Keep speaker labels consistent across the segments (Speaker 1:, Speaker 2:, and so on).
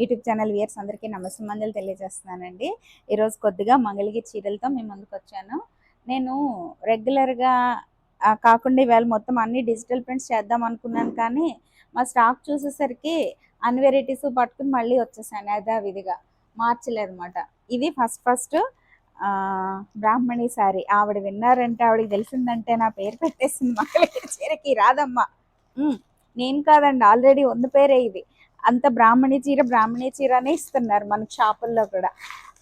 Speaker 1: YouTube channel weirs అందరికీ నమస్కారం తెలియజేస్తున్నానండి. ఈరోజు కొద్దిగా మంగళగిరి చీరలతో మేము ముందుకు వచ్చాను. నేను రెగ్యులర్గా కాకుండా ఈవేళ మొత్తం అన్ని డిజిటల్ ప్రింట్స్ చేద్దాం అనుకున్నాను కానీ మా స్టాక్ చూసేసరికి అన్ని వెరైటీస్ పట్టుకుని మళ్ళీ వచ్చేసాను యథావిధిగా. మార్చలేదు అనమాట ఇది ఫస్ట్ ఫస్ట్ బ్రాహ్మణి సారీ. ఆవిడ విన్నారంటే ఆవిడకి తెలిసిందంటే నా పేరు పెట్టేసింది మంగళగిరి చీరకి. రాదమ్మా. నేను కాదండి ఆల్రెడీ ఉన్న పేరే ఇది. అంత బ్రాహ్మణి చీర బ్రాహ్మణి చీర అనే ఇస్తున్నారు మన షాపుల్లో కూడా.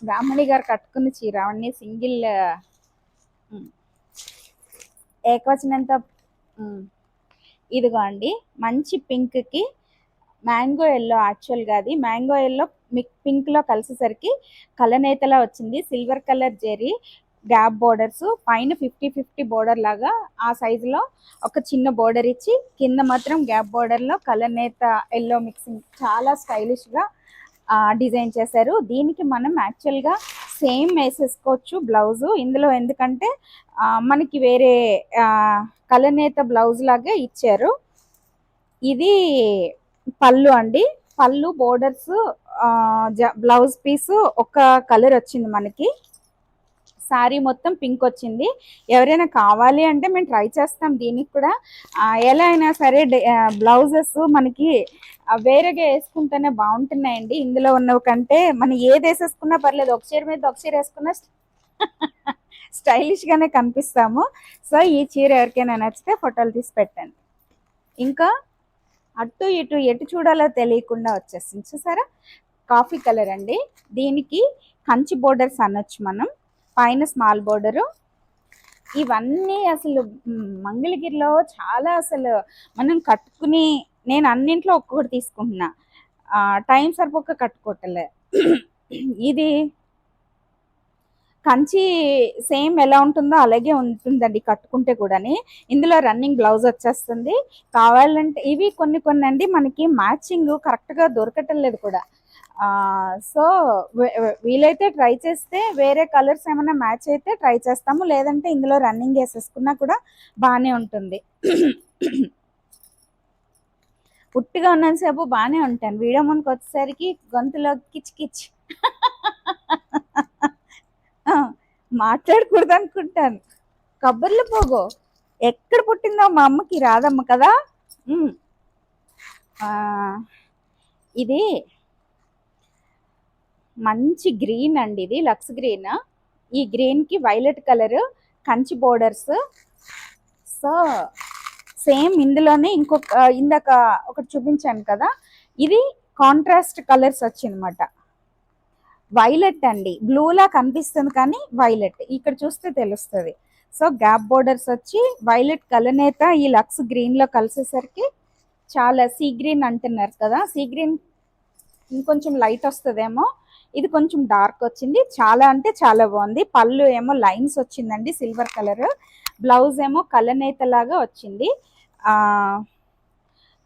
Speaker 1: బ్రాహ్మణి గారు కట్టుకున్న చీర అవన్నీ సింగిల్ ఏకవచనంతో ఇదిగో అండి మంచి పింక్కి మ్యాంగో ఎల్లో యాక్చువల్గా అది. మ్యాంగో ఎల్లో మిక్ పింక్లో కలిసేసరికి కలనేతలా వచ్చింది. Silver colour zari gap borders. పైన ఫిఫ్టీ ఫిఫ్టీ బోర్డర్ లాగా ఆ సైజులో ఒక చిన్న బోర్డర్ ఇచ్చి కింద మాత్రం గ్యాప్ బోర్డర్లో నేత ఎల్లో మిక్సింగ్ చాలా స్టైలిష్గా డిజైన్ చేశారు. దీనికి మనం యాక్చువల్గా సేమ్ వేసేసుకోవచ్చు బ్లౌజు ఇందులో ఎందుకంటే మనకి వేరే కలనేత బ్లౌజ్ లాగే ఇచ్చారు. ఇది పళ్ళు అండి. పళ్ళు బోర్డర్స్ బ్లౌజ్ పీస్ ఒక కలర్ వచ్చింది మనకి. శారీ మొత్తం పింక్ వచ్చింది. ఎవరైనా కావాలి అంటే మేము ట్రై చేస్తాం దీనికి కూడా. ఎలా అయినా సరే బ్లౌజెస్ మనకి వేరేగా వేసుకుంటేనే బాగుంటున్నాయండి. ఇందులో ఉన్నవి కంటే మనం ఏది వేసేసుకున్నా పర్లేదు. ఒక చీర మీద ఒక చీర వేసుకున్నా స్టైలిష్ గానే కనిపిస్తాము. సో ఈ చీర ఎవరికైనా నచ్చితే ఫోటోలు తీసి పెట్టండి. ఇంకా అటు ఇటు ఎటు చూడాలో తెలియకుండా వచ్చేసింది. చూసారా? కాఫీ కలర్ అండి. దీనికి కంచి బోర్డర్స్ అనొచ్చు మనం. పైన స్మాల్ బోర్డరు. ఇవన్నీ అసలు మంగళగిరిలో చాలా అసలు మనం కట్టుకుని నేను అన్నింట్లో ఒక్కొక్కటి తీసుకుంటున్నా. టైం సరిపోక కట్టుకోవట్లే. ఇది కంచి సేమ్ ఎలా ఉంటుందో అలాగే ఉంటుందండి కట్టుకుంటే కూడాని. ఇందులో రన్నింగ్ బ్లౌజ్ వచ్చేస్తుంది. కావాలంటే ఇవి కొన్ని కొన్ని అండి మనకి మ్యాచింగ్ కరెక్ట్గా దొరకటం లేదు కూడా. సో వీలైతే ట్రై చేస్తే వేరే కలర్స్ ఏమైనా మ్యాచ్ అయితే ట్రై చేస్తాము. లేదంటే ఇందులో రన్నింగ్ వేసేసుకున్నా కూడా బాగానే ఉంటుంది. పుట్టిగా ఉన్నంతసేపు బాగానే ఉంటాను. వీడియో మనకు వచ్చేసరికి గొంతులో కిచ్ కిచ్. మాట్లాడకూడదు అనుకుంటాను. కబుర్లు పోగో. ఎక్కడ పుట్టిందో మా అమ్మకి రాదమ్మ కదా? ఇది మంచి గ్రీన్ అండి ఇది లక్స్ గ్రీన్. ఈ గ్రీన్కి violet colour Kanchi borders so same ఇందులోనే ఇంకొక ఇందాక ఒకటి చూపించాను కదా ఇది కాంట్రాస్ట్ కలర్స్ వచ్చిందన్నమాట. వైలెట్ అండి బ్లూలా కనిపిస్తుంది కానీ వైలెట్ ఇక్కడ చూస్తే తెలుస్తుంది. సో గ్యాప్ బోర్డర్స్ వచ్చి వైలెట్ కలనేత ఈ లక్స్ గ్రీన్లో కలిసేసరికి చాలా సీ గ్రీన్ అంటున్నారు కదా సీ గ్రీన్ ఇంకొంచెం లైట్ వస్తుందేమో. ఇది కొంచెం డార్క్ వచ్చింది. చాలా అంటే చాలా బాగుంది. పళ్ళు ఏమో లైన్స్ వచ్చిందండి సిల్వర్ కలర్ బ్లౌజ్ ఏమో కలనేత లాగా వచ్చింది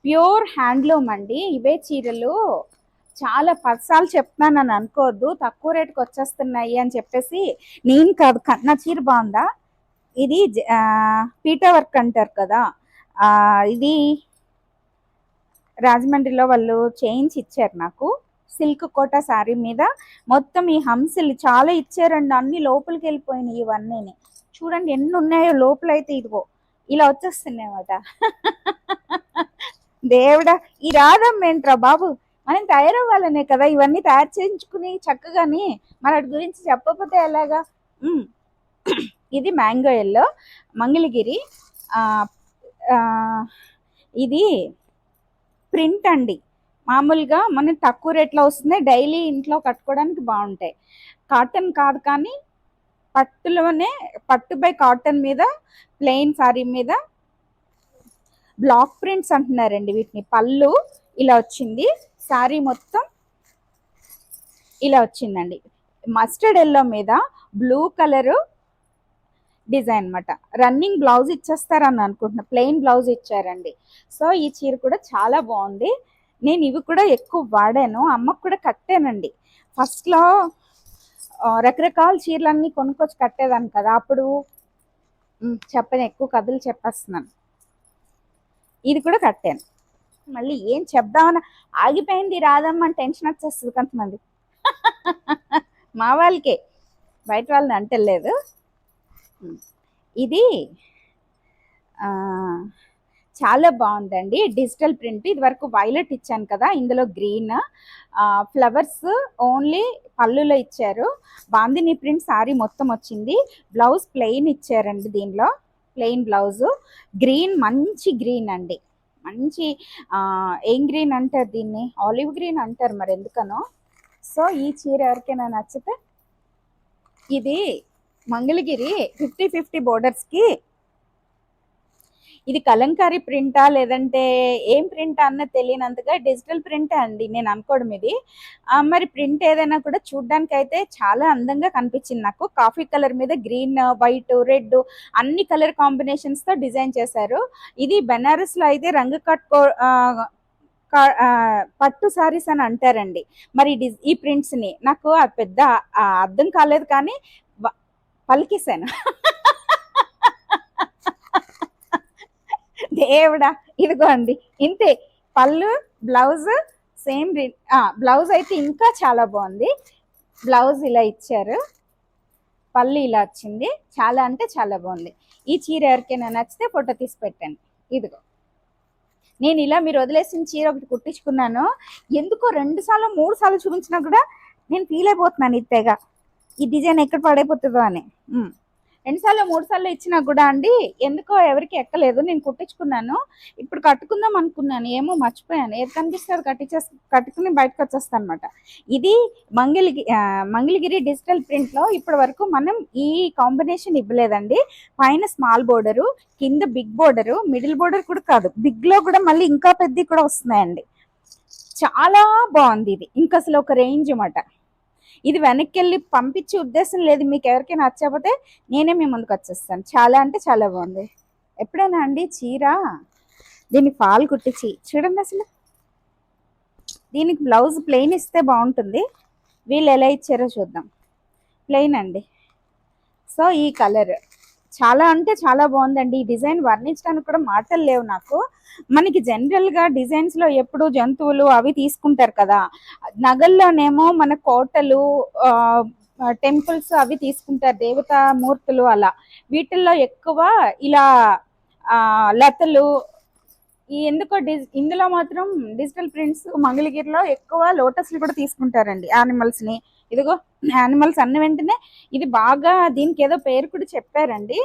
Speaker 1: ప్యూర్ హ్యాండ్లూమ్ అండి. ఇవే చీరలు చాలా పర్సాలు చెప్తున్నాను అని అనుకోవద్దు. తక్కువ రేటుకి వచ్చేస్తున్నాయి అని చెప్పేసి నేను కాదు నా చీర బాగుందా? ఇది పీటా వర్క్ అంటారు కదా. ఇది రాజమండ్రిలో వాళ్ళు చేయించి ఇచ్చారు నాకు. సిల్క్ కోట శారీ మీద మొత్తం ఈ హంసలు చాలా ఇచ్చారండి. అన్ని లోపలికి వెళ్ళిపోయినాయి ఇవన్నీ చూడండి ఎన్ని ఉన్నాయో లోపల అయితే ఇదిగో. ఇలా వచ్చేస్తున్నాయన్నమాట. దేవుడా ఈ రాదమ్మ ఏంట్రా బాబు? మనం తయారవ్వాలనే కదా ఇవన్నీ తయారు చేయించుకుని చక్కగాని మరి వాటి గురించి చెప్పకపోతే ఎలాగా? ఇది మ్యాంగో ఎల్లో మంగళగిరి ఇది ప్రింట్ అండి. మామూలుగా మనం తక్కువ రేట్లో వస్తున్నాయి. డైలీ ఇంట్లో కట్టుకోవడానికి బాగుంటాయి. కాటన్ కాదు కానీ పట్టులోనే పట్టు బై కాటన్ మీద ప్లెయిన్ సారీ మీద బ్లాక్ ప్రింట్స్ అంటున్నారండి వీటిని. పళ్ళు ఇలా వచ్చింది. శారీ మొత్తం ఇలా వచ్చిందండి. మస్టర్డ్ ఎల్లో మీద బ్లూ కలరు డిజైన్ అన్నమాట. రన్నింగ్ బ్లౌజ్ ఇచ్చేస్తారని అనుకుంటున్నా. ప్లెయిన్ బ్లౌజ్ ఇచ్చారండి. సో ఈ చీర కూడా చాలా బాగుంది. నేను ఇవి కూడా ఎక్కువ వాడాను అమ్మకు కూడా కట్టానండి. ఫస్ట్లో రకరకాల చీరలన్నీ కొనుక్కొచ్చి కట్టేదాన్ని కదా అప్పుడు చెప్పను ఎక్కువ కథలు చెప్పేస్తున్నాను. ఇది కూడా కట్టాను. మళ్ళీ ఏం చెప్దామని ఆగిపోయింది రాదమ్మా అని టెన్షన్ వచ్చేస్తుంది కొంతమంది. మా వాళ్ళకే బయట వాళ్ళని అంటలేదు. ఇది ఆ, చాలా బాగుందండి. డిజిటల్ ప్రింట్ ఇది వరకు వైలెట్ ఇచ్చాను కదా ఇందులో గ్రీన్ ఫ్లవర్స్ ఓన్లీ పళ్ళులో ఇచ్చారు. బాందిని ప్రింట్ సారీ మొత్తం వచ్చింది. బ్లౌజ్ ప్లెయిన్ ఇచ్చారండి దీనిలో ప్లెయిన్ బ్లౌజు. గ్రీన్ మంచి గ్రీన్ అండి. మంచి ఏం గ్రీన్ అంటారు దీన్ని? ఆలివ్ గ్రీన్ అంటారు మరి ఎందుకనో. సో ఈ చీర ఎవరికైనా నచ్చితే ఇది మంగళగిరి ఫిఫ్టీ ఫిఫ్టీ బోర్డర్స్కి ఇది కలంకారీ ప్రింటా లేదంటే ఏం ప్రింట్ అన్నది తెలియనంతగా డిజిటల్ ప్రింటే అండి నేను అనుకోవడం ఇది. మరి ప్రింట్ ఏదైనా కూడా చూడ్డానికి అయితే చాలా అందంగా కనిపించింది నాకు. కాఫీ కలర్ మీద గ్రీన్ వైట్ రెడ్ అన్ని కలర్ కాంబినేషన్స్తో డిజైన్ చేశారు. ఇది బెనారస్లో అయితే రంగు కట్టుకో పట్టు సారీస్ అని అంటారండి. మరి ఈ ప్రింట్స్ని నాకు పెద్ద అర్థం కాలేదు కానీ పలికేశాను. దేవుడా ఇదిగోండి. ఇంతే పళ్ళు బ్లౌజ్ సేమ్ బ్లౌజ్ అయితే ఇంకా చాలా బాగుంది. బ్లౌజ్ ఇలా ఇచ్చారు. పళ్ళు ఇలా వచ్చింది. చాలా అంటే చాలా బాగుంది. ఈ చీర ఎవరికైనా నచ్చితే ఫోటో తీసి పెట్టండి. ఇదిగో. నేను ఇలా మీరు వదిలేసిన చీర ఒకటి కుట్టించుకున్నాను. ఎందుకో రెండు సార్లు మూడు సార్లు చూపించినా కూడా నేను ఫీల్ అయిపోతున్నాను ఇత్తేగా ఈ డిజైన్ ఎక్కడ పడైపోతుందో అని. ఉమ్. రెండు సార్లు మూడు సార్లు ఇచ్చినా కూడా అండి ఎందుకో ఎవరికి ఎక్కలేదు. నేను కుట్టించుకున్నాను. ఇప్పుడు కట్టుకుందాం అనుకున్నాను. ఏమో మర్చిపోయాను. ఏది కనిపిస్తే అది కట్టించే కట్టుకుని బయటకు వచ్చేస్తాను అనమాట ఇది మంగళగిరి మంగళగిరి డిజిటల్ ప్రింట్లో ఇప్పటి వరకు మనం ఈ కాంబినేషన్ ఇవ్వలేదండి. పైన స్మాల్ బోర్డరు కింద బిగ్ బోర్డరు మిడిల్ బోర్డర్ కూడా కాదు. బిగ్లో కూడా మళ్ళీ ఇంకా పెద్ద కూడా వస్తున్నాయండి. చాలా బాగుంది ఇది. ఇంకా అసలు ఒక రేంజ్ అన్నమాట. ఇది వెనక్కి వెళ్ళి పంపించే ఉద్దేశం లేదు. మీకు ఎవరికైనా నచ్చకపోతే నేనే మీ ముందుకు వచ్చేస్తాను. చాలా అంటే చాలా బాగుంది. ఎప్పుడైనా అండి చీర? దీనికి పాలు కుట్టించి చూడండి అసలు. దీనికి బ్లౌజ్ ప్లెయిన్ ఇస్తే బాగుంటుంది. వీళ్ళు ఎలా ఇచ్చారో చూద్దాం. ప్లెయిన్ అండి. సో ఈ కలర్ చాలా అంటే చాలా బాగుందండి. ఈ డిజైన్ వర్ణించడానికి కూడా మాటలు లేవు నాకు. మనకి జనరల్గా డిజైన్స్లో ఎప్పుడు జంతువులు అవి తీసుకుంటారు కదా. నగల్లోనేమో మన కోటలు టెంపుల్స్ అవి తీసుకుంటారు దేవతా మూర్తులు అలా. వీటిల్లో ఎక్కువ ఇలా ఆ, లతలు ఈ ఎందుకో డిజ్ ఇందులో మాత్రం డిజిటల్ ప్రింట్స్ మంగళగిరిలో ఎక్కువ లోటస్లు కూడా తీసుకుంటారండి యానిమల్స్ని. ఇదిగో యానిమల్స్ అన్న వెంటనే ఇది బాగా దీనికి ఏదో పేరు కూడా చెప్పారండి.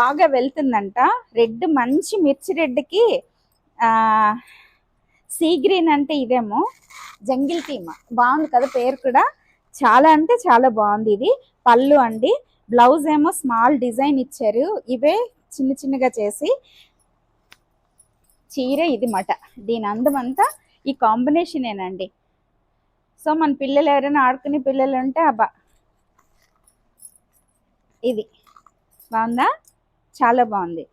Speaker 1: బాగా వెళ్తుందంట. రెడ్ మంచి మిర్చి రెడ్కి సీ గ్రీన్ అంటే ఇదేమో జంగిల్ టీమ్ బాగుంది కదా పేరు కూడా. చాలా అంటే చాలా బాగుంది ఇది. పళ్ళు అండి. బ్లౌజ్ ఏమో స్మాల్ డిజైన్ ఇచ్చారు. ఇవే చిన్న చిన్నగా చేసి చీర ఇది మట. దీని అందం అంతా ఈ కాంబినేషనేనండి సో మన పిల్లలు ఎవరైనా ఆడుకునే పిల్లలు ఉంటే అబ్బా. ఇది. బాగుందా? చాలా బాగుంది.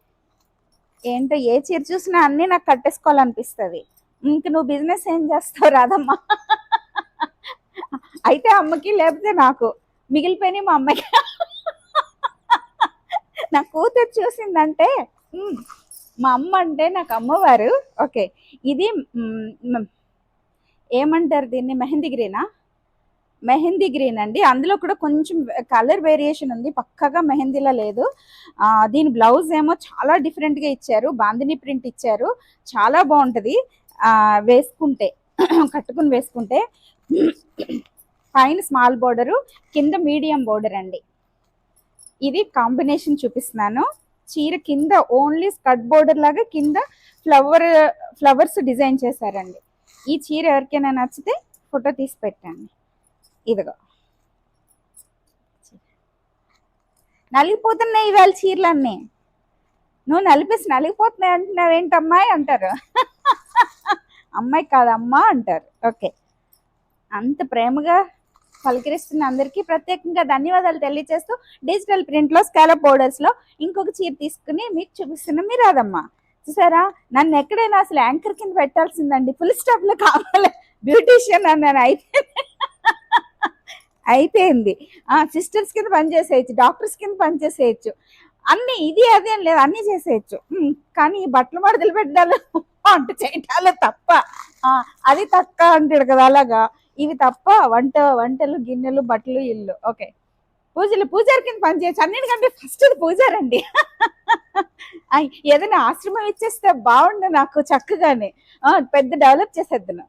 Speaker 1: ఏంటో ఏ చీర చూసినా అన్నీ నాకు కట్టేసుకోవాలనిపిస్తుంది. ఇంక నువ్వు బిజినెస్ ఏం చేస్తావు రాదమ్మా? అయితే అమ్మకి లేకపోతే నాకు. మిగిలిపోయినాయి మా అమ్మకి నా కూతురు చూసిందంటే మా అమ్మ అంటే నాకు అమ్మవారు. ఓకే. ఇది ఏమంటారు దీన్ని? మెహందీ గ్రీనా? మెహందీ గ్రీన్ అండి. అందులో కూడా కొంచెం కలర్ వేరియేషన్ ఉంది. పక్కగా మెహందీలా లేదు. దీని బ్లౌజ్ ఏమో చాలా డిఫరెంట్గా ఇచ్చారు. బాందిని ప్రింట్ ఇచ్చారు. చాలా బాగుంటుంది. వేసుకుంటే కట్టుకుని వేసుకుంటే. పైన స్మాల్ బోర్డరు కింద మీడియం బోర్డర్ అండి. ఇది కాంబినేషన్ చూపిస్తున్నాను. చీర కింద ఓన్లీ స్కర్ట్ బోర్డర్ లాగా కింద ఫ్లవర్ ఫ్లవర్స్ డిజైన్ చేశారండి. ఈ చీర ఎవరికైనా నచ్చితే ఫోటో తీసి పెట్టండి. ఇదిగో. నలిగిపోతున్నాయి ఇవాళ చీరలన్నీ. నువ్వు నలిపేసి నలిగిపోతున్నాయి అంటున్నావు ఏంటమ్మాయి అంటారు. అమ్మాయి కాదమ్మా అంటారు. ఓకే. అంత ప్రేమగా పలకరిస్తున్న అందరికీ ప్రత్యేకంగా ధన్యవాదాలు తెలియజేస్తూ డిజిటల్ ప్రింట్లో స్కాలప్ బోర్డర్స్లో ఇంకొక చీర తీసుకుని మీకు చూపిస్తున్న మీరు అదమ్మా చూసారా? నన్ను ఎక్కడైనా అసలు యాంకర్ కింద పెట్టాల్సిందండి. ఫుల్ స్టాప్లో కావాలి. బ్యూటీషియన్ అన్నాను. అయిపోయింది. అయిపోయింది. ఆ సిస్టర్స్ కింద పనిచేసేయచ్చు డాక్టర్స్ కింద పనిచేసేయచ్చు అన్ని ఇది అది అని లేదు. అన్ని చేసేయచ్చు. కానీ బట్టలు మడతలు పెట్టాలో వంట చేయటాలు తప్ప. అది తక్క అంటాడు కదా అలాగా. ఇవి తప్ప వంట వంటలు గిన్నెలు బట్టలు ఇల్లు. ఓకే. పూజలు పూజారి కింద పనిచేయచ్చు. అన్నిటికంటే ఫస్ట్ పూజారండి. ఏదైనా ఆశ్రమం ఇచ్చేస్తే బాగుండు నాకు చక్కగానే. ఆ, పెద్ద డెవలప్ చేసేద్దును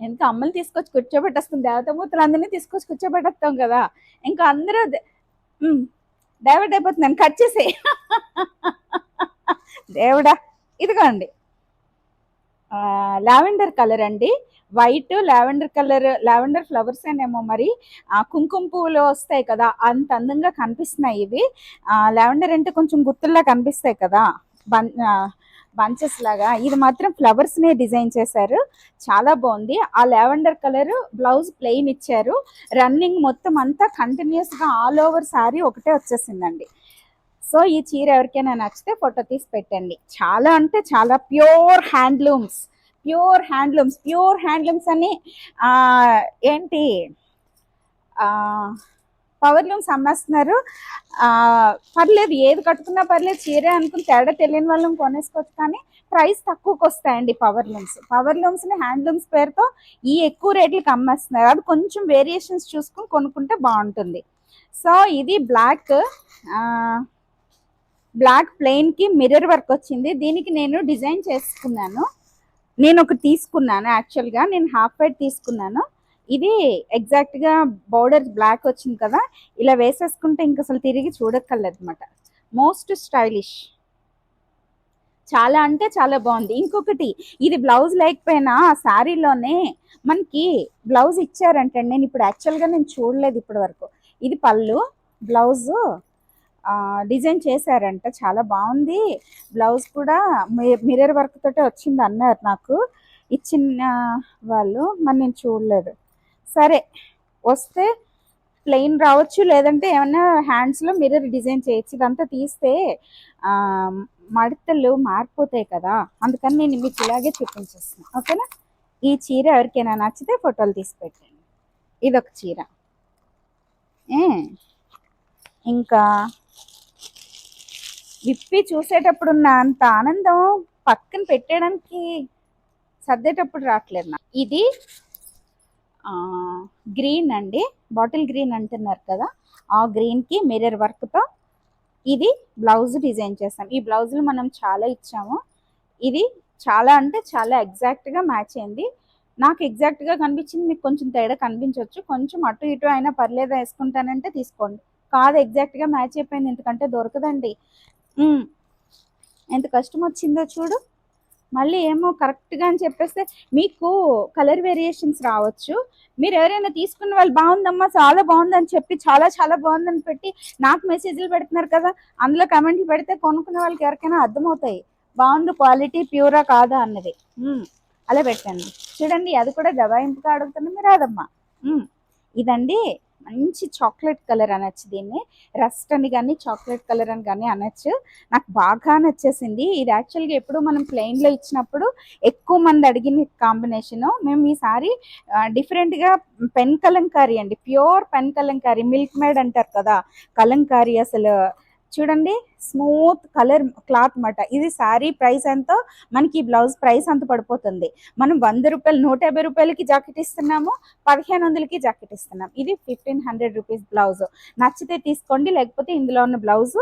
Speaker 1: ఎందుకు అమ్మలు తీసుకొచ్చి కూర్చోబెట్టేస్తాం దేవతమూర్తులు అందరినీ తీసుకొచ్చి కూర్చోబెట్టేస్తాం కదా. ఇంకా అందరూ డైవర్ట్ అయిపోతున్నాను. కట్ చేసే దేవుడా ఇదిగోండి. లావెండర్ కలర్ అండి. White lavender colour lavender flowers అనేమో మరి ఆ, కుంకుమ పువ్వులు వస్తాయి కదా అంత అందంగా కనిపిస్తున్నాయి ఇవి. లావెండర్ అంటే కొంచెం గుర్తుల్లా కనిపిస్తాయి కదా బన్ బంచెస్ లాగా. ఇది మాత్రం ఫ్లవర్స్ నే డిజైన్ చేశారు. చాలా బాగుంది. ఆ లావెండర్ కలర్ బ్లౌజ్ ప్లెయిన్ ఇచ్చారు. రన్నింగ్ మొత్తం అంతా కంటిన్యూస్గా ఆల్ ఓవర్ సారీ ఒకటే వచ్చేసిందండి. సో ఈ చీర ఎవరికైనా నచ్చితే ఫోటో తీసి పెట్టండి. చాలా అంటే చాలా pure handlooms pure handlooms pure handlooms అని ఏంటి? పవర్ లూమ్స్ అమ్మేస్తున్నారు. పర్లేదు ఏది కట్టుకున్నా పర్లేదు చీర అనుకుని తేడా తెలియని వాళ్ళని కొనేసుకోవచ్చు కానీ ప్రైస్ తక్కువకి వస్తాయండి పవర్ లూమ్స్. పవర్ లూమ్స్ని హ్యాండ్లూమ్స్ పేరుతో ఈ ఎక్కువ రేట్లకి అమ్మేస్తున్నారు. అది కొంచెం వేరియేషన్స్ చూసుకుని కొనుక్కుంటే బాగుంటుంది. సో ఇది బ్లాక్ బ్లాక్ ప్లెయిన్కి మిర్రర్ వర్క్ వచ్చింది. దీనికి నేను డిజైన్ చేసుకున్నాను. నేను ఒకటి తీసుకున్నాను యాక్చువల్గా నేను హాఫ్ వైట్ తీసుకున్నాను. ఇది ఎగ్జాక్ట్గా బోర్డర్ బ్లాక్ వచ్చింది కదా. ఇలా వేసేసుకుంటే ఇంక అసలు తిరిగి చూడక్కర్లేదు అనమాట మోస్ట్ స్టైలిష్. చాలా అంటే చాలా బాగుంది. ఇంకొకటి ఇది బ్లౌజ్ లేకపోయినా శారీలోనే మనకి బ్లౌజ్ ఇచ్చారంటే నేను ఇప్పుడు యాక్చువల్గా నేను చూడలేదు ఇప్పటి వరకు ఇది పళ్ళు బ్లౌజు డిజైన్ చేశారంట. చాలా బాగుంది. బ్లౌజ్ కూడా మిర్రర్ వర్క్ తోటే వచ్చింది అన్నారు నాకు. ఇచ్చిన వాళ్ళు మరి నేను చూడలేదు. సరే వస్తే ప్లెయిన్ రావచ్చు లేదంటే ఏమన్నా హ్యాండ్స్లో మిర్రర్ డిజైన్ చేయొచ్చు. ఇదంతా తీస్తే మడతలు మారిపోతాయి కదా. అందుకని నేను మీకు ఇలాగే చూపించేస్తున్నాను ఓకేనా? ఈ చీర ఎవరికైనా నచ్చితే ఫోటోలు తీసి పెట్టండి. ఇదొక చీర. ఇంకా విప్పి చూసేటప్పుడు ఉన్న అంత ఆనందం పక్కన పెట్టడానికి సర్దేటప్పుడు రావట్లేదు నాకు. ఇది గ్రీన్ అండి. బాటిల్ గ్రీన్ అంటున్నారు కదా. ఆ గ్రీన్కి మిర్రర్ వర్క్తో ఇది బ్లౌజ్ డిజైన్ చేస్తాం. ఈ బ్లౌజులు మనం చాలా ఇచ్చాము. ఇది చాలా అంటే చాలా ఎగ్జాక్ట్గా మ్యాచ్ అయింది. నాకు ఎగ్జాక్ట్గా కనిపించింది మీకు కొంచెం తేడా కనిపించవచ్చు కొంచెం అటు ఇటు అయినా పర్లేదు వేసుకుంటానంటే తీసుకోండి. కాదు ఎగ్జాక్ట్గా మ్యాచ్ అయిపోయింది. ఎందుకంటే దొరకదండి. ఎంత కష్టం వచ్చిందో చూడు. మళ్ళీ ఏమో కరెక్ట్గా అని చెప్పేస్తే మీకు కలర్ వేరియేషన్స్ రావచ్చు. మీరు ఎవరైనా తీసుకున్న వాళ్ళు బాగుందమ్మా చాలా బాగుందని చెప్పి చాలా చాలా బాగుందని పెట్టి నాకు మెసేజ్లు పెడుతున్నారు కదా అందులో కమెంట్లు పెడితే కొనుక్కునే వాళ్ళకి ఎవరికైనా అర్థమవుతాయి. బాగుంది క్వాలిటీ ప్యూరా కాదా అన్నది. అలా పెట్టండి. చూడండి అది కూడా దబాయింపుగా అడుగుతున్నా మీరు అదమ్మా ఇదండి మంచి చాక్లెట్ కలర్ అనొచ్చు దీన్ని. రస్ట్ అని కానీ చాక్లెట్ కలర్ అని కానీ అనొచ్చు. నాకు బాగా నచ్చేసింది. ఇది యాక్చువల్గా ఎప్పుడు మనం ప్లెయిన్లో ఇచ్చినప్పుడు ఎక్కువ మంది అడిగిన కాంబినేషన్. మేము ఈసారి డిఫరెంట్గా పెన్ కలంకారీ అండి. Pure pen Kalamkari milk made అంటారు కదా కలంకారీ అసలు చూడండి స్మూత్ కలర్ క్లాత్ మాట ఇది శారీ ప్రైస్ ఎంతో మనకి బ్లౌజ్ ప్రైస్ అంత పడిపోతుంది. మనం వంద రూపాయలు నూట యాభై రూపాయలకి జాకెట్ ఇస్తున్నాము పదిహేను వందలకి జాకెట్ ఇస్తున్నాం. ఇది ఫిఫ్టీన్ హండ్రెడ్ రూపీస్ బ్లౌజ్ నచ్చితే తీసుకోండి లేకపోతే ఇందులో ఉన్న బ్లౌజ్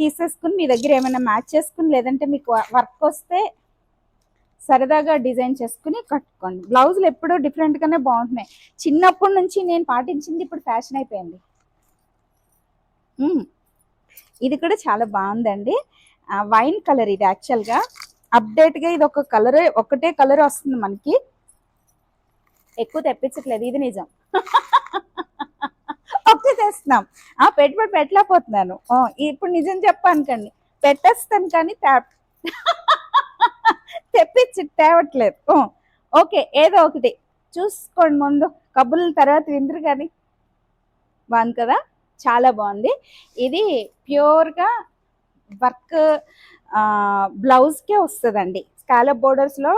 Speaker 1: తీసేసుకుని మీ దగ్గర ఏమైనా మ్యాచ్ చేసుకుని లేదంటే మీకు వర్క్ వస్తే సరదాగా డిజైన్ చేసుకుని కట్టుకోండి. బ్లౌజులు ఎప్పుడూ డిఫరెంట్గానే బాగుంటున్నాయి. చిన్నప్పటి నుంచి నేను పాటించింది ఇప్పుడు ఫ్యాషన్ అయిపోయింది. ఇది కూడా చాలా బాగుందండి. వైన్ కలర్ ఇది యాక్చువల్గా అప్డేట్గా ఇది ఒక కలర్ ఒకటే కలర్ వస్తుంది మనకి. ఎక్కువ తెప్పించట్లేదు ఇది నిజం. ఒకే తెస్తున్నాం. ఆ పెట్టుబడి పెట్టలేకపోతున్నాను. ఇప్పుడు నిజం చెప్పానుకండి పెట్టేస్తాను కానీ తే- తెప్పించి తేవట్లేదు. ఓకే ఏదో ఒకటి. చూసుకోండి ముందు. కబుర్ల తర్వాత విందురు కానీ. బాగుంది కదా? చాలా బాగుంది. ఇది ప్యూర్గా వర్క్ బ్లౌజ్కే వస్తుందండి. స్కాలప్ బోర్డర్స్లో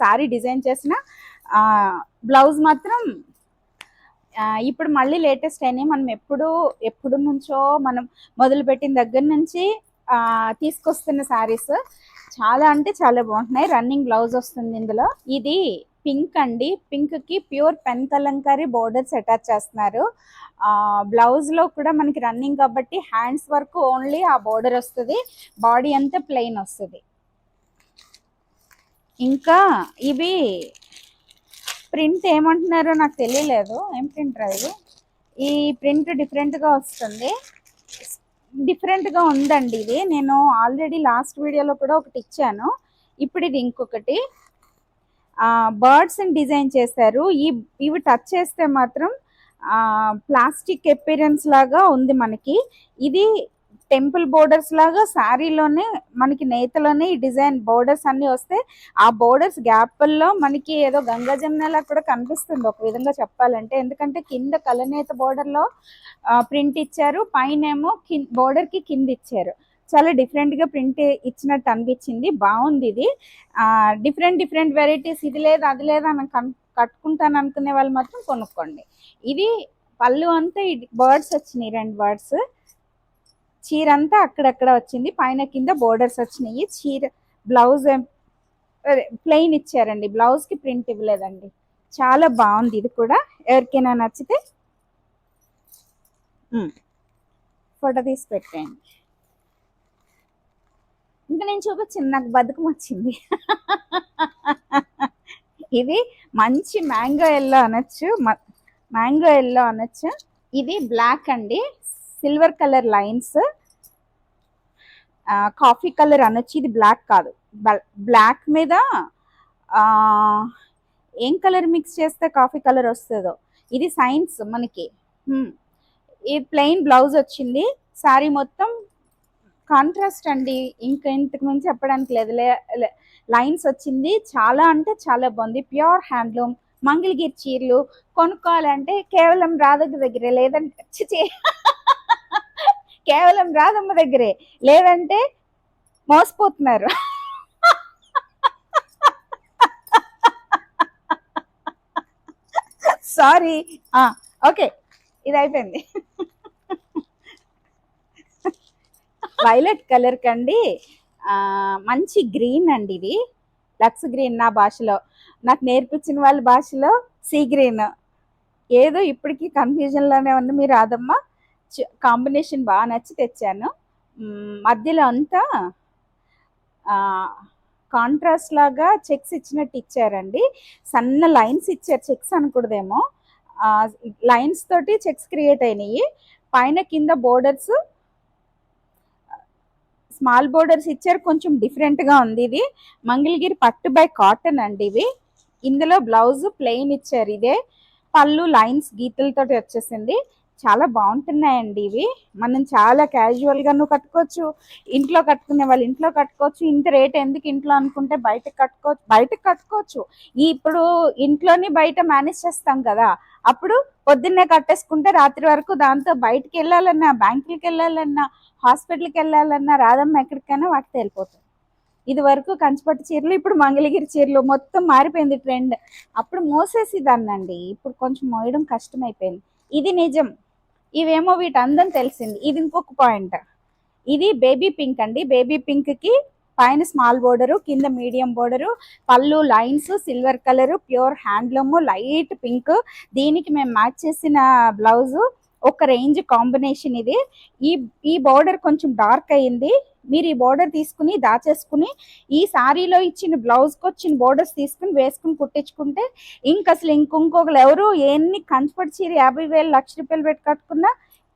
Speaker 1: శారీ డిజైన్ చేసిన బ్లౌజ్ మాత్రం ఇప్పుడు మళ్ళీ లేటెస్ట్ అయినాయి మనం ఎప్పుడు ఎప్పుడు నుంచో మనం మొదలుపెట్టిన దగ్గర నుంచి తీసుకొస్తున్న శారీస్ చాలా అంటే చాలా బాగుంటున్నాయి. రన్నింగ్ బ్లౌజ్ వస్తుంది ఇందులో. ఇది పింక్ అండి. పింక్కి pure pen Kalamkari borders attach చేస్తున్నారు. బ్లౌజ్లో బ్లౌజ్లో కూడా మనకి రన్నింగ్ కాబట్టి హ్యాండ్స్ వరకు ఓన్లీ ఆ బోర్డర్ వస్తుంది. బాడీ అంతా ప్లెయిన్ వస్తుంది. ఇంకా ఇవి ప్రింట్ ఏమంటున్నారో నాకు తెలియలేదు. ఏం ప్రింట్ ఇది? ఈ ప్రింట్ డిఫరెంట్గా వస్తుంది. డిఫరెంట్గా ఉందండి ఇది. నేను ఆల్రెడీ లాస్ట్ వీడియోలో కూడా ఒకటి ఇచ్చాను. ఇప్పుడు ఇది ఇంకొకటి. బర్డ్స్ డిజైన్ చేశారు. ఈ ఇవి టచ్ చేస్తే మాత్రం ప్లాస్టిక్ ఎపిరెన్స్ లాగా ఉంది మనకి. ఇది టెంపుల్ బోర్డర్స్ లాగా శారీలోనే మనకి నేతలోనే ఈ డిజైన్ బోర్డర్స్ అన్ని వస్తే ఆ బోర్డర్స్ గ్యాప్ల్లో మనకి ఏదో గంగా జమునలా కూడా కనిపిస్తుంది ఒక విధంగా చెప్పాలంటే. ఎందుకంటే కింద కలనేత బోర్డర్లో ప్రింట్ ఇచ్చారు పైన ఏమో బోర్డర్కి కింద ఇచ్చారు. చాలా డిఫరెంట్గా ప్రింట్ ఇచ్చినట్టు అనిపించింది. బాగుంది ఇది. డిఫరెంట్ డిఫరెంట్ వెరైటీస్ ఇది లేదు అది లేదు అని కట్టుకుంటాను అనుకునే వాళ్ళు మాత్రం కొనుక్కోండి. ఇది పళ్ళు అంతా బర్డ్స్ వచ్చినాయి రెండు బర్డ్స్. చీర అంతా అక్కడక్కడ వచ్చింది. పైన కింద బోర్డర్స్ వచ్చినాయి. చీర బ్లౌజ్ ప్లెయిన్ ఇచ్చారండి. బ్లౌజ్కి ప్రింట్ ఇవ్వలేదండి. చాలా బాగుంది ఇది కూడా. ఎవరికైనా నచ్చితే ఫోటో తీసి పెట్టేయండి. ఇంకా నేను చూపించింది నాకు బతుకం వచ్చింది. ఇది మంచి మ్యాంగో ఎల్లో అనొచ్చు మ్యాంగో ఎల్లో అనొచ్చు. ఇది బ్లాక్ అండి silver colour lines. Coffee colour అనొచ్చు ఇది బ్లాక్ కాదు. బ్లాక్ మీద ఏం కలర్ మిక్స్ చేస్తే కాఫీ కలర్ వస్తుందో. ఇది సైన్స్ మనకి. ఈ ప్లెయిన్ బ్లౌజ్ వచ్చింది. శారీ మొత్తం కాంట్రాస్ట్ అండి. ఇంకా ఇంతకు మించి చెప్పడానికి లేదు లైన్స్ వచ్చింది. చాలా అంటే చాలా బాగుంది. Pure handloom. మంగళగిరి చీరలు కొనుక్కోవాలంటే కేవలం రాధమ్మ దగ్గరే. లేదంటే కేవలం రాధమ్మ దగ్గరే. లేదంటే మోసపోతున్నారు. సారీ. ఓకే. ఇది అయిపోయింది. వైలెట్ కలర్ కండి. మంచి గ్రీన్ అండి ఇది. లక్స్ గ్రీన్ నా భాషలో. నాకు నేర్పించిన వాళ్ళ భాషలో సీ గ్రీన్. ఏదో ఇప్పటికీ కన్ఫ్యూజన్లోనే ఉంది. మీరు రాదమ్మా కాంబినేషన్ బాగా నచ్చి తెచ్చాను. మధ్యలో అంతా కాంట్రాస్ట్ లాగా చెక్స్ ఇచ్చినట్టు ఇచ్చారండి. సన్న లైన్స్ ఇచ్చారు. చెక్స్ అనకూడదేమో. లైన్స్ తోటి చెక్స్ క్రియేట్ అయినాయి. పైన కింద బోర్డర్స్ స్మాల్ బోర్డర్స్ ఇచ్చారు కొంచెం డిఫరెంట్గా ఉంది ఇది. మంగళగిరి పట్టు బై కాటన్ అండి ఇవి. ఇందులో బ్లౌజ్ ప్లెయిన్ ఇచ్చారు ఇదే. పళ్ళు లైన్స్ గీతలతోటి వచ్చేసింది. చాలా బాగుంటున్నాయండి ఇవి. మనం చాలా క్యాజువల్ గాను కట్టుకోవచ్చు ఇంట్లో కట్టుకునే వాళ్ళు ఇంట్లో కట్టుకోవచ్చు ఇంత రేట్ ఎందుకు ఇంట్లో అనుకుంటే బయటకు కట్టుకోవచ్చు బయటకు కట్టుకోవచ్చు. ఇప్పుడు ఇంట్లోని బయట మేనేజ్ చేస్తాం కదా అప్పుడు పొద్దున్నే కట్టేసుకుంటే రాత్రి వరకు దాంతో బయటకు వెళ్ళాలన్నా బ్యాంకులకి వెళ్ళాలన్నా హాస్పిటల్కి వెళ్ళాలన్నా రాదమ్మ ఎక్కడికైనా వాటితో వెళ్ళిపోతుంది ఇది వరకు కంచిపట్టు చీరలు ఇప్పుడు మంగళగిరి చీరలు మొత్తం మారిపోయింది ట్రెండ్ అప్పుడు మోసేసి దాన్నండి. ఇప్పుడు కొంచెం మోయడం కష్టమైపోయింది. ఇది నిజం. ఇవేమో వీటి అందం తెలిసింది. ఇది ఇంకొక పాయింట్ ఇది బేబీ పింక్ అండి. బేబీ పింక్కి పైన స్మాల్ బోర్డరు కింద మీడియం బోర్డరు పళ్ళు lines silver colour pure handloom light pink దీనికి మేము మ్యాచ్ చేసిన బ్లౌజ్ ఒక రేంజ్ కాంబినేషన్ ఇది. ఈ ఈ బార్డర్ కొంచెం డార్క్ అయింది మీరు ఈ బోర్డర్ తీసుకుని దాచేసుకుని ఈ సారీలో ఇచ్చిన బ్లౌజ్కి వచ్చిన బోర్డర్స్ తీసుకుని వేసుకుని కుట్టించుకుంటే ఇంక అసలు ఇంకొకరు ఎవరు ఎన్ని కంచిపట్టు చీర యాభై వేలు లక్ష రూపాయలు పెట్టి కట్టుకున్నా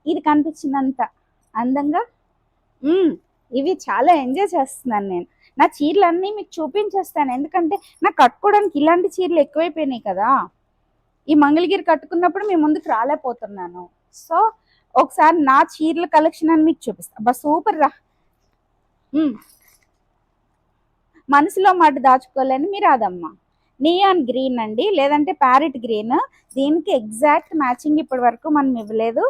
Speaker 1: ఇది కనిపించినంత అందంగా. ఇవి చాలా ఎంజాయ్ చేస్తున్నాను నేను. నా చీరలన్నీ మీకు చూపించేస్తాను. ఎందుకంటే నాకు కట్టుకోవడానికి ఇలాంటి చీరలు ఎక్కువైపోయినాయి కదా. ఈ మంగళగిరి కట్టుకున్నప్పుడు మీ ముందుకు రాలేకపోతున్నాను. సో ఒకసారి నా చీరల కలెక్షన్ అని మీకు చూపిస్తాను అబ్బా సూపర్ రా. మనసులో మాట దాచుకోలేని మీ రాదమ్మ నియాన్ గ్రీన్ అండి లేదంటే ప్యారెట్ గ్రీన్ దీనికి ఎగ్జాక్ట్ మ్యాచింగ్ ఇప్పటి వరకు మనం ఇవ్వలేదు.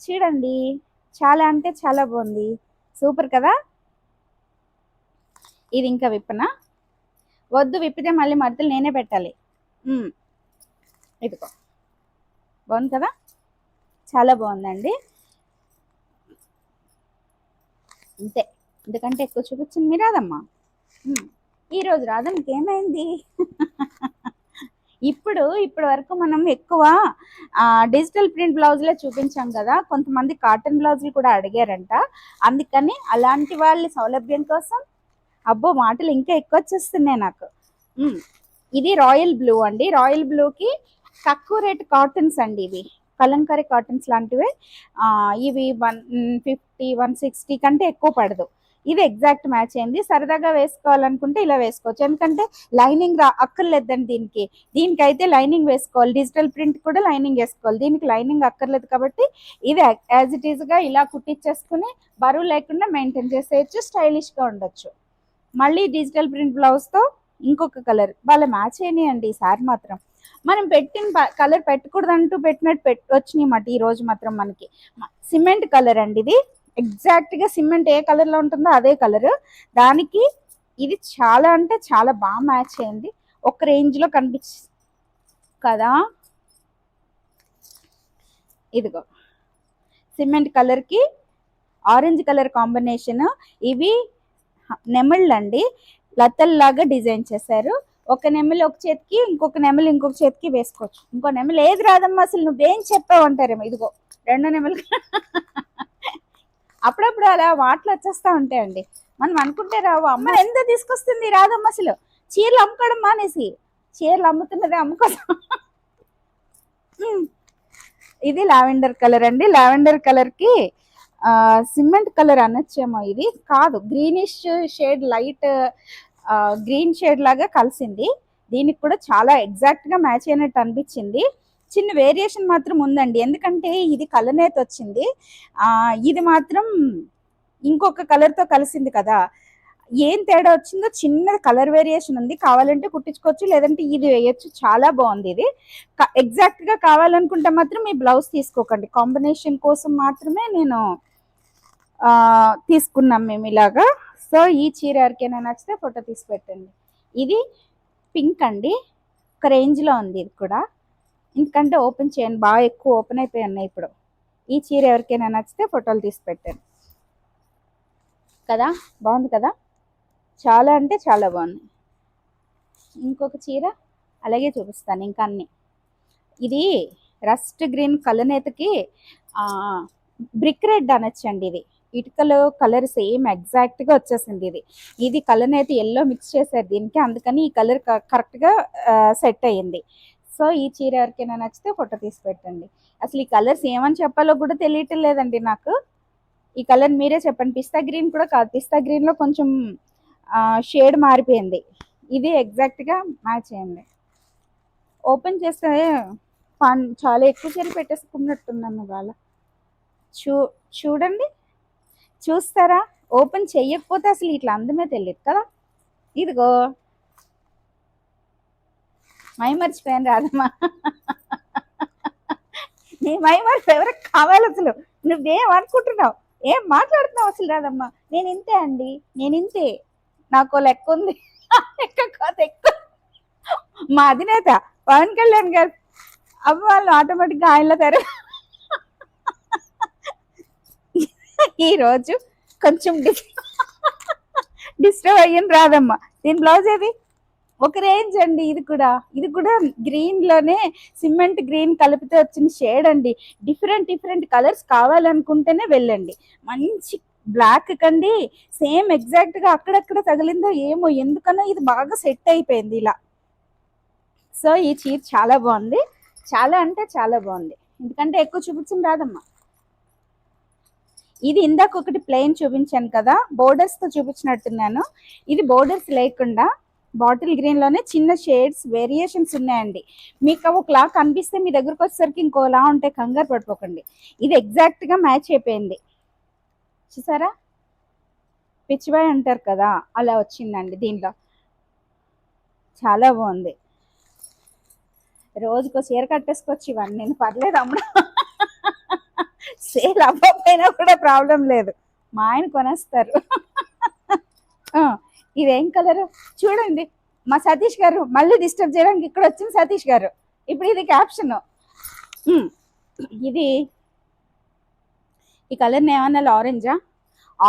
Speaker 1: చూడండి చాలా అంటే చాలా బాగుంది. సూపర్ కదా? ఇది ఇంకా విప్పన? వద్దు విప్పితే మళ్ళీ మడతలు నేనే పెట్టాలి. ఇదిగో. బాగుంది కదా? చాలా బాగుందండి. అంతే. ఎందుకంటే ఎక్కువ చూపించింది మీ రాదమ్మా ఈరోజు రాధమ్మకి ఏమైంది? ఇప్పుడు ఇప్పటి వరకు మనం ఎక్కువ డిజిటల్ ప్రింట్ బ్లౌజులే చూపించాం కదా. కొంతమంది కాటన్ బ్లౌజులు కూడా అడిగారంట. అందుకని అలాంటి వాళ్ళ సౌలభ్యం కోసం అబ్బో మాటలు ఇంకా ఎక్కువ వచ్చేస్తున్నాయి నాకు. ఇది రాయల్ బ్లూ అండి. రాయల్ బ్లూకి తక్కువ రేట్ కాటన్స్ అండి ఇవి. కలంకారీ కాటన్స్ లాంటివి. ఇవి వన్ ఫిఫ్టీ వన్ సిక్స్టీ కంటే ఎక్కువ పడదు. ఇది ఎగ్జాక్ట్ మ్యాచ్ అయింది. సరదాగా వేసుకోవాలనుకుంటే ఇలా వేసుకోవచ్చు. ఎందుకంటే లైనింగ్ రా అక్కర్లేదండి దీనికి. దీనికి అయితే లైనింగ్ వేసుకోవాలి. డిజిటల్ ప్రింట్ కూడా లైనింగ్ వేసుకోవాలి. దీనికి లైనింగ్ అక్కర్లేదు కాబట్టి ఇది యాజ్ ఇట్ ఈజ్గా ఇలా కుట్టించేసుకుని బరువు లేకుండా మెయింటైన్ చేసేయచ్చు. స్టైలిష్గా ఉండొచ్చు. మళ్ళీ డిజిటల్ ప్రింట్ బ్లౌజ్తో ఇంకొక కలర్ వాళ్ళ మ్యాచ్ అయినాయండి ఈసారి మాత్రం. మనం పెట్టిన కలర్ పెట్టకూడదంటూ పెట్టినట్టు పెట్ వచ్చినాయి మాట ఈ రోజు మాత్రం మనకి. సిమెంట్ కలర్ అండి ఇది. ఎగ్జాక్ట్గా సిమెంట్ ఏ కలర్లో ఉంటుందో అదే కలర్. దానికి ఇది చాలా అంటే చాలా బాగా మ్యాచ్ అయింది. ఒక రేంజ్లో కనిపించి కదా? ఇదిగో. సిమెంట్ కలర్కి ఆరెంజ్ కలర్ కాంబినేషన్. ఇవి నెమళ్ళు అండి. లతల్లాగా డిజైన్ చేశారు. ఒక నెమలి ఒక చేతికి ఇంకొక నెమలి ఇంకొక చేతికి వేసుకోవచ్చు. ఇంకో నెమలి ఏది రాదమ్మా అసలు? నువ్వేం చెప్పావు అంటారేమో ఇదిగో రెండు నెమలి అప్పుడప్పుడు అలా మాటలు వచ్చేస్తా ఉంటాయండి. మనం అనుకుంటే రావు అమ్మ ఎంత తీసుకొస్తుంది? రాదమ్మ అసలు. చీరలు అమ్ముకోవడం మానేసి. చీరలు అమ్ముతున్నదే అమ్ముకోసం. ఇది లావెండర్ కలర్ అండి. లావెండర్ కలర్కి ఆ, సిమెంట్ కలర్ అనొచ్చేమో ఇది. కాదు greenish shade light green shade లాగా కలిసింది. దీనికి కూడా చాలా ఎగ్జాక్ట్గా మ్యాచ్ అయినట్టు అనిపించింది. చిన్న వేరియేషన్ మాత్రం ఉందండి. ఎందుకంటే ఇది కలనేత వచ్చింది. ఇది మాత్రం ఇంకొక కలర్తో కలిసింది కదా. ఏం తేడా వచ్చిందో చిన్న కలర్ వేరియేషన్ ఉంది. కావాలంటే కుట్టించుకోవచ్చు లేదంటే ఇది వేయొచ్చు. చాలా బాగుంది ఇది. ఎగ్జాక్ట్గా కావాలనుకుంటే మాత్రం మీ బ్లౌజ్ తీసుకోకండి. కాంబినేషన్ కోసం మాత్రమే నేను తీసుకున్నాం మేము ఇలాగా. సో ఈ చీర ఎవరికైనా నచ్చితే ఫోటో తీసి పెట్టండి. ఇది పింక్ అండి. ఒక రేంజ్లో ఉంది ఇది కూడా. ఎందుకంటే ఓపెన్ చేయండి బాగా ఎక్కువ ఓపెన్ అయిపోయి ఉన్నాయి ఇప్పుడు. ఈ చీర ఎవరికైనా నచ్చితే ఫోటోలు తీసి పెట్టాను కదా? బాగుంది కదా? చాలా అంటే చాలా బాగుంది. ఇంకొక చీర అలాగే చూపిస్తాను ఇంకా అన్ని. ఇది రస్ట్ గ్రీన్ కలనేతకి బ్రిక్ రెడ్ అనొచ్చండి ఇది. ఇటుకలు కలర్ సేమ్ ఎగ్జాక్ట్గా వచ్చేసింది ఇది. ఇది కలర్ అయితే ఎల్లో మిక్స్ చేశారు దీనికి అందుకని ఈ కలర్ కరెక్ట్గా సెట్ అయ్యింది. సో ఈ చీర ఎవరికైనా నచ్చితే ఫోటో తీసి పెట్టండి. అసలు ఈ కలర్స్ ఏమని చెప్పాలో కూడా తెలియటం లేదండి నాకు. ఈ కలర్ మీరే చెప్పండి. పిస్తా గ్రీన్ కూడా కాదు. పిస్తా గ్రీన్లో కొంచెం షేడ్ మారిపోయింది. ఇది ఎగ్జాక్ట్గా మ్యాచ్ అయింది. ఓపెన్ చేస్తే ఫన్ చాలా ఎక్కువ చీర పెట్టేసుకున్నట్టున్నాను ఇవాళ. చూ చూడండి. చూస్తారా? ఓపెన్ చెయ్యకపోతే అసలు ఇట్లా అందమే తెలియదు కదా? ఇదిగో. మై మర్చిపోయాను రాదమ్మా నీ మై మర్చి ఎవరికి కావాలి అసలు? నువ్వేం అనుకుంటున్నావు? ఏం మాట్లాడుతున్నావు అసలు రాదమ్మా నేను ఇంతే అండి నేను ఇంతే. నాకు లెక్క ఉంది. లెక్క ఎక్కు ఎక్కువ. మా అధినేత పవన్ కళ్యాణ్ గారు అవ్వ వాళ్ళు ఆటోమేటిక్గా ఆయనలో తెర ఈరోజు కొంచెం డిస్టర్బ్ అయ్యింది రాదమ్మా దీని బ్లౌజ్ ఏది? ఒక రేంజ్ అండి ఇది కూడా. ఇది కూడా గ్రీన్లోనే సిమెంట్ గ్రీన్ కలిపితే వచ్చిన షేడ్ అండి. డిఫరెంట్ డిఫరెంట్ కలర్స్ కావాలనుకుంటేనే వెళ్ళండి. మంచి బ్లాక్ కండి. సేమ్ ఎగ్జాక్ట్గా అక్కడక్కడ తగిలిందో ఏమో ఎందుకనో ఇది బాగా సెట్ అయిపోయింది ఇలా. సో ఈ చీర చాలా బాగుంది. చాలా అంటే చాలా బాగుంది. ఎందుకంటే ఎక్కువ చూపించింది రాదమ్మా. ఇది ఇందాక ఒకటి ప్లెయిన్ చూపించాను కదా. బోర్డర్స్తో చూపించినట్టున్నాను. ఇది బోర్డర్స్ లేకుండా బాటిల్ గ్రీన్లోనే చిన్న షేడ్స్ వేరియేషన్స్ ఉన్నాయండి. మీకు అవి ఒకలా కనిపిస్తే మీ దగ్గరకు వచ్చేసరికి ఇంకోలా ఉంటే కంగారు పడిపోకండి. ఇది ఎగ్జాక్ట్గా మ్యాచ్ అయిపోయింది. చూసారా? పిచ్చిబాయ్ అంటారు కదా అలా వచ్చిందండి దీనిలో చాలా బాగుంది. రోజుకో చీర కట్టేసుకొచ్చి ఇవన్నీ నేను పర్లేదు అమ్మడం సేల్ అవ్వకపోయినా కూడా ప్రాబ్లం లేదు. మా ఆయన కొనేస్తారు. ఆ, ఇదేం కలర్? చూడండి. మా సతీష్ గారు మళ్ళీ డిస్టర్బ్ చేయడానికి ఇక్కడ వచ్చింది సతీష్ గారు. ఇప్పుడు ఇది క్యాప్షన్. ఇది ఈ కలర్ ఏమన్నా ఆరెంజా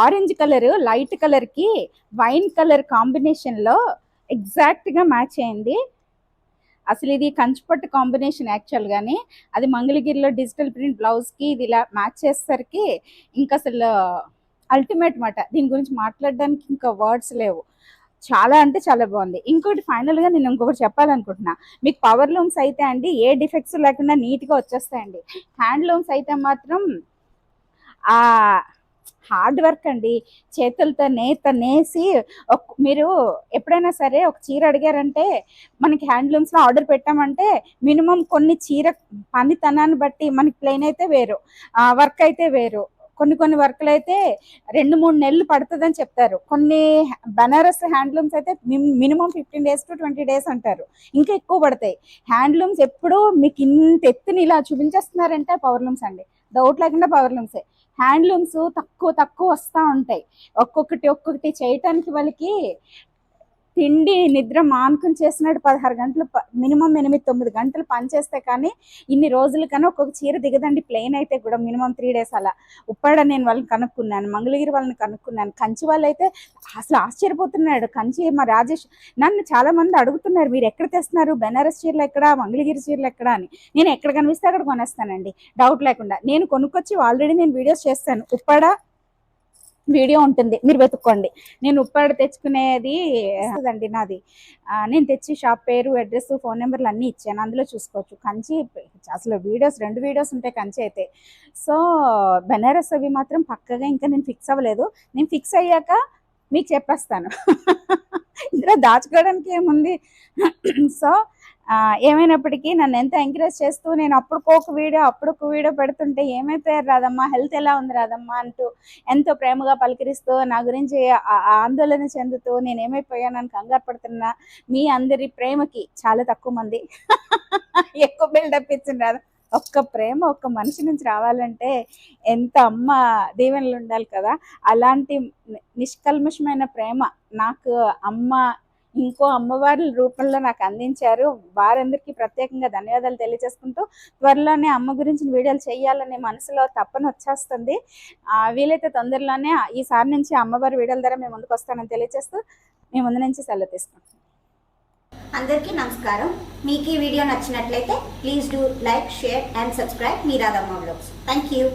Speaker 1: ఆరెంజ్ కలర్ లైట్ కలర్కి వైన్ కలర్ కాంబినేషన్లో ఎగ్జాక్ట్గా మ్యాచ్ అయింది. అసలు ఇది కంచుపట్టు కాంబినేషన్ యాక్చువల్ గాని అది మంగళగిరిలో డిజిటల్ ప్రింట్ బ్లౌజ్కి ఇది ఇలా మ్యాచ్ చేసేసరికి ఇంకా అసలు అల్టిమేట్ మాట. దీని గురించి మాట్లాడడానికి ఇంకా వర్డ్స్ లేవు. చాలా అంటే చాలా బాగుంది. ఇంకోటి ఫైనల్గా నేను ఇంకొకటి చెప్పాలనుకుంటున్నా. మీకు పవర్ లూమ్స్ అయితే అండి ఏ డిఫెక్ట్స్ లేకుండా నీట్గా వచ్చేస్తాయండి. హ్యాండ్ లూమ్స్ అయితే మాత్రం ఆ హార్డ్ వర్క్ అండి. చేతులతో నేత నేసి ఒక- మీరు ఎప్పుడైనా సరే ఒక చీర అడిగారంటే మనకి హ్యాండ్లూమ్స్లో ఆర్డర్ పెట్టామంటే మినిమం కొన్ని చీర పనితనాన్ని బట్టి మనకి ప్లెయిన్ అయితే వేరు. వర్క్ అయితే వేరు. కొన్ని కొన్ని వర్క్లు అయితే రెండు మూడు నెలలు పడుతుందని చెప్తారు. కొన్ని బనారస్ హ్యాండ్లూమ్స్ అయితే minimum fifteen days to twenty days అంటారు. ఇంకా ఎక్కువ పడతాయి. హ్యాండ్లూమ్స్ ఎప్పుడు మీకు ఇంత ఎత్తుని ఇలా చూపించేస్తున్నారంటే పవర్ లూమ్స్ అండి. డౌట్ లేకుండా పవర్లూమ్సే హ్యాండ్లూమ్స్ తక్కువ తక్కువ వస్తూ ఉంటాయి. ఒక్కొక్కటి ఒక్కొక్కటి చేయటానికి వాళ్ళకి తిండి నిద్ర మానుకుని చేసినట్టు పదహారు గంటలు మినిమం ఎనిమిది తొమ్మిది గంటలు పనిచేస్తే కానీ ఇన్ని రోజులు కానీ ఒక్కొక్క చీర దిగదండి. ప్లెయిన్ అయితే కూడా మినిమం త్రీ డేస్ అలా. ఉప్పాడ నేను వాళ్ళని కనుక్కున్నాను మంగళగిరి వాళ్ళని కనుక్కున్నాను. కంచి వాళ్ళు అయితే అసలు ఆశ్చర్యపోతున్నాడు. కంచి మా రాజేష్ నన్ను చాలా మంది అడుగుతున్నారు మీరు ఎక్కడ తెస్తున్నారు? బెనారస్ చీరలు ఎక్కడ? మంగళగిరి చీరలు ఎక్కడ? అని. నేను ఎక్కడ కనిపిస్తే అక్కడ కొనేస్తానండి. డౌట్ లేకుండా. నేను కొనుక్కొచ్చి ఆల్రెడీ నేను వీడియోస్ చేస్తాను. ఉప్పాడ వీడియో ఉంటుంది. మీరు వెతుక్కోండి. నేను ఉప్పాడ తెచ్చుకునేది అండి నాది. నేను తెచ్చి షాప్ పేరు అడ్రస్ ఫోన్ నెంబర్లు అన్నీ ఇచ్చాను. అందులో చూసుకోవచ్చు. కంచి అసలు వీడియోస్ రెండు వీడియోస్ ఉంటాయి కంచి అయితే. సో బెనారస్ అవి మాత్రం పక్కగా ఇంకా నేను ఫిక్స్ అవ్వలేదు. నేను ఫిక్స్ అయ్యాక మీకు చెప్పేస్తాను. ఇందులో దాచుకోవడానికి ఏముంది? సో ఏమైనప్పటికీ నన్ను ఎంత ఎంకరేజ్ చేస్తూ నేను అప్పుడు ఒక వీడియో అప్పుడు ఒక వీడియో పెడుతుంటే ఏమైపోయారు రాదమ్మా హెల్త్ ఎలా ఉంది రాదమ్మా అంటూ ఎంతో ప్రేమగా పలకరిస్తూ నా గురించి ఆ- ఆందోళన చెందుతూ నేను ఏమైపోయానని కంగారు పడుతున్నా మీ అందరి ప్రేమకి చాలా తక్కువ మంది. ఎక్కువ బిల్డప్ ఇచ్చింది రాదు ఒక్క ప్రేమ ఒక్క మనిషి నుంచి రావాలంటే ఎంత అమ్మ దీవెనలు ఉండాలి కదా? అలాంటి నిష్కల్మషమైన ప్రేమ నాకు అమ్మ ఇంకో అమ్మవారి రూపంలో నాకు అందించారు. వారందరికీ ప్రత్యేకంగా ధన్యవాదాలు తెలియజేసుకుంటూ త్వరలోనే అమ్మ గురించి వీడియోలు చేయాలనే మనసులో తప్పన వచ్చేస్తుంది. వీలైతే తొందరలోనే ఈసారి నుంచి అమ్మవారి వీడియోల ద్వారా మేము ముందుకు వస్తానని తెలియజేస్తూ మీ ముందు నుంచి సెలవు తీసుకుంటాం
Speaker 2: అందరికీ నమస్కారం. మీకు ఈ వీడియో నచ్చినట్లయితే please do like share and subscribe మీరాదమ్మ blogs. Thank you.